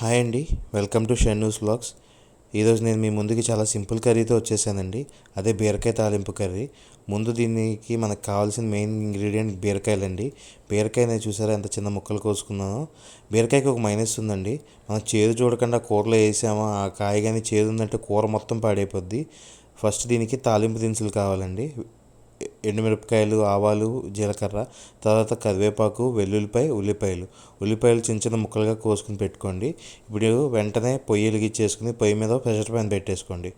Hi అండి. Welcome to Shen news blogs. ఈరోజు నేను మీ ముందుకి చాలా సింపుల్ కర్రీతో వచ్చేసానండి. అదే బీరకాయ తాలింపు కర్రీ. ముందు దీనికి మనకు కావాల్సిన మెయిన్ ఇంగ్రీడియంట్ బీరకాయలండి. బీరకాయని చూసారా? ఎంత చిన్న ముక్కలు కోసుకున్నానో. బీరకాయకి ఒక మైనస్ ఉందండి. మనం చేదు చూడకుండా కూరలో వేసామా? ఆ కాయ కానీ చేదు ఉందంటే కూర మొత్తం పాడైపోద్ది. ఫస్ట్ దీనికి తాలింపు దినుసులు కావాలండి. ఎండుమిరపకాయలు ఆవాలు జీలకర్ర తర్వాత కరివేపాకు వెల్లుల్లిపాయ ఉల్లిపాయలు. ఉల్లిపాయలు చిన్న చిన్న ముక్కలుగా కోసుకుని పెట్టుకోండి. ఇప్పుడు వెంటనే పొయ్యి వెలిగించేసుకుని పొయ్యి మీద ప్రెషర్ ప్యాన్ పెట్టేసుకోండి.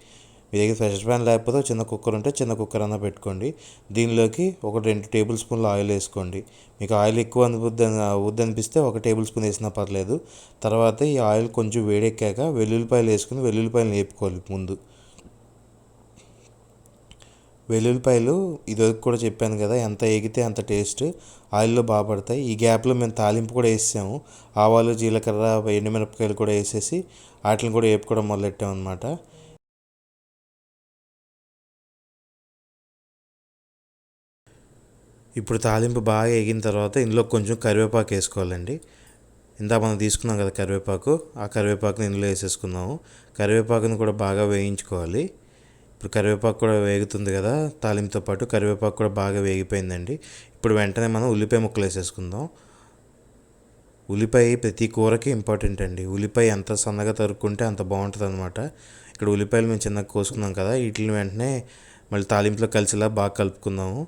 మీ దగ్గర ప్రెషర్ ప్యాన్ లేకపోతే చిన్న కుక్కర్ ఉంటే చిన్న కుక్కర్ అన్న పెట్టుకోండి. దీనిలోకి ఒక రెండు టేబుల్ స్పూన్లు ఆయిల్ వేసుకోండి. మీకు ఆయిల్ ఎక్కువ అనుద్ది వద్దు అనిపిస్తే ఒక టేబుల్ స్పూన్ వేసినా పర్లేదు. తర్వాత ఈ ఆయిల్ కొంచెం వేడెక్కాక వెల్లుల్లిపాయలు వేసుకుని వెల్లుల్లిపాయలు వేపుకోవాలి ముందు. వెల్లుల్లిపాయలు ఇదివరకు కూడా చెప్పాను కదా ఎంత ఎగితే అంత టేస్ట్. ఆయిల్లో బాగా పడతాయి. ఈ గ్యాప్లో మేము తాలింపు కూడా వేసాము. ఆవాలు జీలకర్ర ఎండుమిరపకాయలు కూడా వేసేసి వాటిని కూడా వేపుకోవడం మొదలెట్టాం అనమాట ఇప్పుడు తాలింపు బాగా ఎగిన తర్వాత ఇందులో కొంచెం కరివేపాకు వేసుకోవాలండి. ఇందా మనం తీసుకున్నాం కదా కరివేపాకు. ఆ కరివేపాకుని ఇందులో వేసేసుకున్నాము కరివేపాకుని కూడా బాగా వేయించుకోవాలి. ఇప్పుడు కరివేపాకు కూడా వేగుతుంది కదా తాలింపుతో పాటు కరివేపాకు కూడా బాగా వేగిపోయిందండి. ఇప్పుడు వెంటనే మనం ఉల్లిపాయ ముక్కలు వేసేసుకుందాం. ఉల్లిపాయ ప్రతి కూరకి ఇంపార్టెంట్ అండి. ఉల్లిపాయ ఎంత సన్నగా తరుక్కుంటే అంత బాగుంటుంది అనమాట ఇక్కడ ఉల్లిపాయలు మేము చిన్నగా కోసుకున్నాం కదా వీటిని వెంటనే మళ్ళీ తాలింపులో కలిసిలా బాగా కలుపుకుందాము.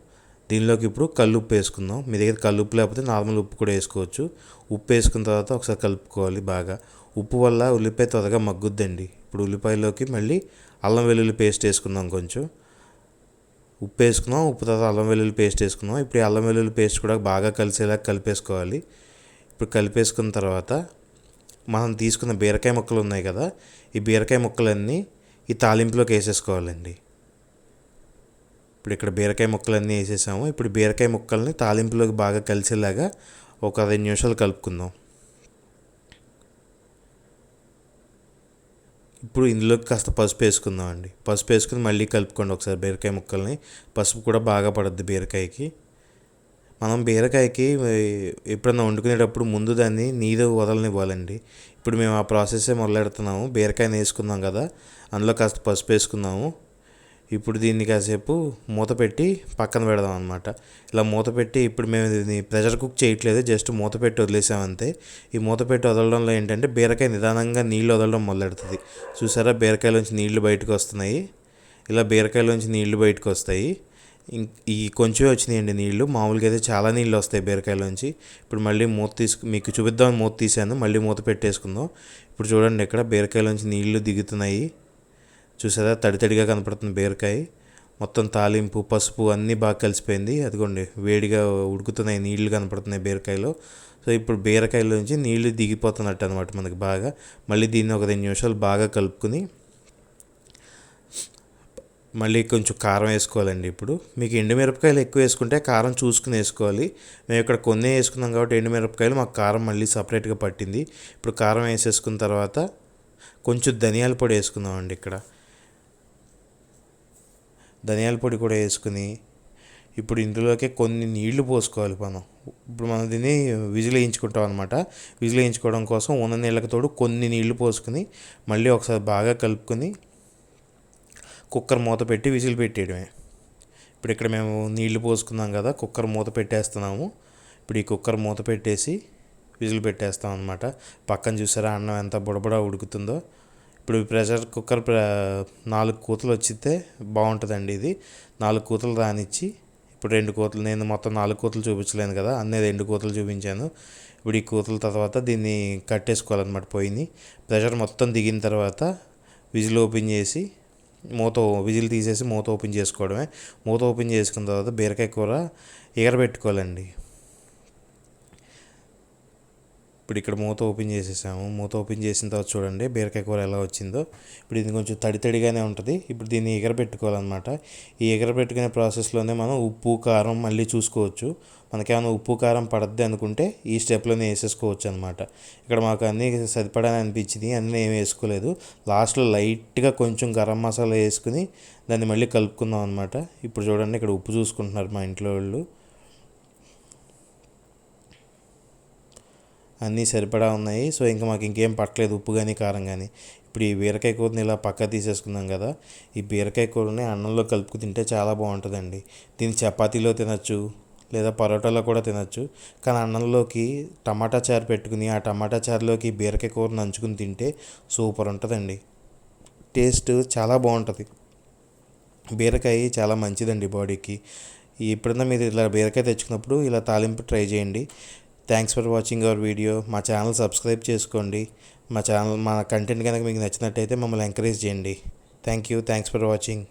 దీనిలోకి ఇప్పుడు కల్లుప్పు ఉప్పు వేసుకుందాం. మీ దగ్గర కల్లుప్పు ఉప్పు లేకపోతే నార్మల్ ఉప్పు కూడా వేసుకోవచ్చు. ఉప్పు వేసుకున్న తర్వాత ఒకసారి కలుపుకోవాలి బాగా. ఉప్పు వల్ల ఉల్లిపాయ త్వరగా మగ్గుద్దండి. ఇప్పుడు ఉల్లిపాయలోకి మళ్ళీ అల్లం వెల్లుల్లి పేస్ట్ వేసుకుందాం కొంచెం. ఉప్పు వేసుకున్నాం ఉప్పు తర్వాత అల్లం వెల్లుల్లి పేస్ట్ వేసుకున్నాం. ఇప్పుడు ఈ అల్లం వెల్లుల్లి పేస్ట్ కూడా బాగా కలిసేలా కలిపేసుకోవాలి. ఇప్పుడు కలిపేసుకున్న తర్వాత మనం తీసుకున్న బీరకాయ ముక్కలు ఉన్నాయి కదా ఈ బీరకాయ ముక్కలన్నీ ఈ తాలింపులోకి వేసేసుకోవాలండి. ఇప్పుడు ఇక్కడ బీరకాయ ముక్కలన్నీ వేసేసాము. ఇప్పుడు బీరకాయ ముక్కల్ని తాలింపులోకి బాగా కలిసేలాగా ఒక రెండు నిమిషాలు కలుపుకుందాం. ఇప్పుడు ఇందులోకి కాస్త పసుపు వేసుకుందాం అండి పసుపు వేసుకుని మళ్ళీ కలుపుకోండి ఒకసారి బీరకాయ ముక్కల్ని. పసుపు కూడా బాగా పడుద్ది బీరకాయకి. మనం బీరకాయకి ఎప్పుడన్నా వండుకునేటప్పుడు ముందు దాన్ని నీరు వదలనివ్వాలండి. ఇప్పుడు మేము ఆ ప్రాసెస్సే మొదలెడుతున్నాము. బీరకాయని వేసుకున్నాం కదా అందులో కాస్త పసుపు వేసుకున్నాము ఇప్పుడు దీన్ని కాసేపు మూత పెట్టి పక్కన పెడదాం అనమాట ఇలా మూత పెట్టి ఇప్పుడు మేము దీన్ని ప్రెషర్ కుక్ చేయట్లేదు జస్ట్ మూత పెట్టి వదిలేసామంతే ఈ మూత పెట్టి వదలడంలో ఏంటంటే బీరకాయ నిదానంగా నీళ్ళు వదలడం మొదలెడుతుంది. చూసారా బీరకాయలోంచి నీళ్ళు బయటకు వస్తున్నాయి. ఇలా బీరకాయలోంచి నీళ్ళు బయటకు వస్తాయి. ఈ కొంచెమే వచ్చినాయండి నీళ్ళు మామూలుగా అయితే చాలా నీళ్ళు వస్తాయి బీరకాయలోంచి. ఇప్పుడు మళ్ళీ మూత తీసుకు మీకు చూపిద్దామని మూత తీసాను మళ్ళీ మూత పెట్టేసుకుందాం. ఇప్పుడు చూడండి ఇక్కడ బీరకాయలోంచి నీళ్ళు దిగుతున్నాయి. చూసారా తడి తడిగా కనపడుతుంది బీరకాయ. మొత్తం తాలింపు పసుపు అన్నీ బాగా కలిసిపోయింది. అదిగోండి వేడిగా ఉడుకుతున్నాయి నీళ్ళు కనపడుతున్నాయి బీరకాయలో. సో ఇప్పుడు బీరకాయలో నుంచి నీళ్ళు దిగిపోతున్నట్టు అనమాట మనకి బాగా. మళ్ళీ దీన్ని ఒక రెండు నిమిషాలు బాగా కలుపుకుని మళ్ళీ కొంచెం కారం వేసుకోవాలండి ఇప్పుడు. మీకు ఎండుమిరపకాయలు ఎక్కువ వేసుకుంటే కారం చూసుకుని వేసుకోవాలి. మేము ఇక్కడ కొన్ని వేసుకున్నాం కాబట్టి ఎండుమిరపకాయలు మాకు కారం మళ్ళీ సపరేట్గా పట్టింది. ఇప్పుడు కారం వేసేసుకున్న తర్వాత కొంచెం ధనియాల పొడి వేసుకుందామండి ఇక్కడ. ధనియాల పొడి కూడా వేసుకుని ఇప్పుడు ఇందులోకి కొన్ని నీళ్ళు పోసుకోవాలి మనం. ఇప్పుడు మనం దీన్ని విజిల్ వేయించుకుంటాం అనమాట విజిల్ వేయించుకోవడం కోసం ఉన్న నీళ్ళకి తోడు కొన్ని నీళ్ళు పోసుకుని మళ్ళీ ఒకసారి బాగా కలుపుకొని కుక్కర్ మూత పెట్టి విజిల్ పెట్టేయడమే. ఇప్పుడు ఇక్కడ మేము నీళ్ళు పోసుకున్నాం కదా కుక్కర్ మూత పెట్టేస్తున్నాము. ఇప్పుడు ఈ కుక్కర్ మూత పెట్టేసి విజిల్ పెట్టేస్తాం అనమాట పక్కన చూసారా అన్నం ఎంత బుడబుడ ఉడుకుతుందో. ఇప్పుడు ప్రెషర్ కుక్కర్ నాలుగు కూతలు వచ్చితే బాగుంటుందండి ఇది. నాలుగు కూతలు రానిచ్చి ఇప్పుడు రెండు కూతలు నేను మొత్తం నాలుగు కూతలు చూపించలేను కదా అన్నీ రెండు కూతలు చూపించాను. ఇప్పుడు ఈ కూతల తర్వాత దీన్ని కట్టేసుకోవాలన్నమాట పోయింది ప్రెషర్ మొత్తం దిగిన తర్వాత విజిల్ ఓపెన్ చేసి మూత విజిల్ తీసేసి మూత ఓపెన్ చేసుకోవడమే. మూత ఓపెన్ చేసుకున్న తర్వాత బీరకాయ కూర ఎగరబెట్టుకోవాలండి. ఇప్పుడు ఇక్కడ మూత ఓపెన్ చేసేసాము. మూత ఓపెన్ చేసిన తర్వాత చూడండి బీరకాయ కూర ఎలా వచ్చిందో. ఇప్పుడు ఇది కొంచెం తడి తడిగానే ఉంటుంది. ఇప్పుడు దీన్ని ఎగరబెట్టుకోవాలన్నమాట. ఈ ఎగరబెట్టుకునే ప్రాసెస్లోనే మనం ఉప్పు కారం మళ్ళీ చూసుకోవచ్చు. మనకేమైనా ఉప్పు కారం పడద్ది అనుకుంటే ఈ స్టెప్లోనే వేసేసుకోవచ్చు అనమాట ఇక్కడ మాకు అన్నీ సరిపడాని అనిపించింది. అన్నీ ఏమి వేసుకోలేదు. లాస్ట్లో లైట్గా కొంచెం గరం మసాలా వేసుకుని దాన్ని మళ్ళీ కలుపుకుందాం అనమాట ఇప్పుడు చూడండి ఇక్కడ ఉప్పు చూసుకుంటున్నారు మా ఇంట్లో వాళ్ళు. అన్నీ సరిపడా ఉన్నాయి. సో ఇంకా మాకు ఇంకేం పట్టలేదు. ఉప్పు కానీ కారం కానీ ఇప్పుడు ఈ బీరకాయ కూరని ఇలా పక్క తీసేసుకున్నాం కదా. ఈ బీరకాయ కూరని అన్నంలో కలుపుకు తింటే చాలా బాగుంటుందండి. దీన్ని చపాతీలో తినచ్చు లేదా పరోటాలో కూడా తినచ్చు. కానీ అన్నంలోకి టమాటా చారు పెట్టుకుని ఆ టమాటా చారులోకి బీరకాయ కూర నంచుకుని తింటే సూపర్ ఉంటుందండి. టేస్ట్ చాలా బాగుంటుంది. బీరకాయ చాలా మంచిదండి బాడీకి. ఎప్పుడన్నా మీరు ఇలా బీరకాయ తెచ్చుకున్నప్పుడు ఇలా తాలింపు ట్రై చేయండి. Thanks for watching our video మా ఛానల్ సబ్స్క్రైబ్ చేసుకోండి. మా ఛానల్ మా కంటెంట్ కనుక మీకు నచ్చినట్టయితే మమ్మల్ని ఎంకరేజ్ చేయండి. Thank you thanks for watching